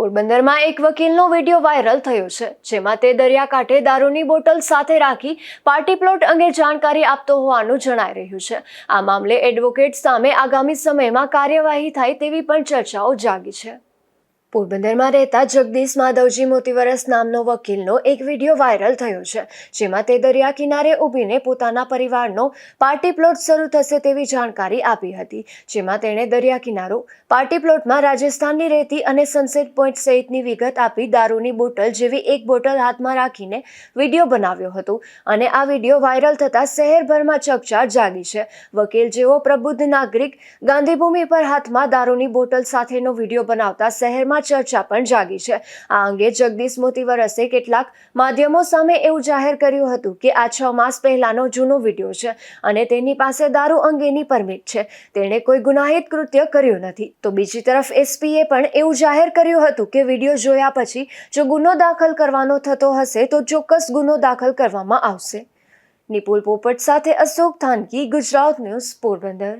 પોરબંદરમાં એક વકીલનો video viral થયો છે, જેમાં તે દરિયાકાંઠે દારૂની બોટલ સાથે રાખી પાર્ટી પ્લોટ અંગે જાણકારી આપતો હોવાનું જણાઈ રહ્યું છે. આ મામલે એડવોકેટ સામે આગામી સમયમાં કાર્યવાહી થાય તેવી પણ ચર્ચાઓ જાગી છે. પોરબંદરમાં રહેતા જગદીશ માધવજી મોતીવરસ નામનો વકીલનો એક વીડિયો વાયરલ થયો છે, જેમાં તે દરિયા કિનારે ઊભીને પોતાના પરિવારનો પાર્ટી પ્લોટ શરૂ થશે તેવી જાણકારી આપી હતી, જેમાં તેણે દરિયા કિનારો, પાર્ટી પ્લોટમાં રાજસ્થાનની રહેતી અને સનસેટ પોઈન્ટ સહિતની વિગત આપી દારૂની બોટલ જેવી એક બોટલ હાથમાં રાખીને વીડિયો બનાવ્યો હતો અને આ વીડિયો વાયરલ થતાં શહેરભરમાં ચકચાર જાગી છે. વકીલ જેવો પ્રબુદ્ધ નાગરિક ગાંધીભૂમિ પર હાથમાં દારૂની બોટલ સાથેનો વીડિયો બનાવતા શહેરમાં ચર્ચા પણ જાગી છે. આ અંગે જગદીશ મોતીવરસે કેટલાક માધ્યમો સામે એવું જાહેર કર્યું હતું કે આ છ માસ પહેલાનો જૂનો વીડિયો છે અને તેની પાસે દારૂ અંગેની પરમિટ છે. તેણે કોઈ ગુનાહિત કૃત્ય કર્યું નથી. તો બીજી તરફ એસપીએ પણ એવું જાહેર કર્યું હતું કે વીડિયો જોયા પછી જો ગુનો દાખલ કરવાનો થતો હશે તો ચોક્કસ ગુનો દાખલ કરવામાં આવશે. નિપુલ પોપટ સાથે અશોક થાનકી, ગુજરાત ન્યૂઝ પોરબંદર.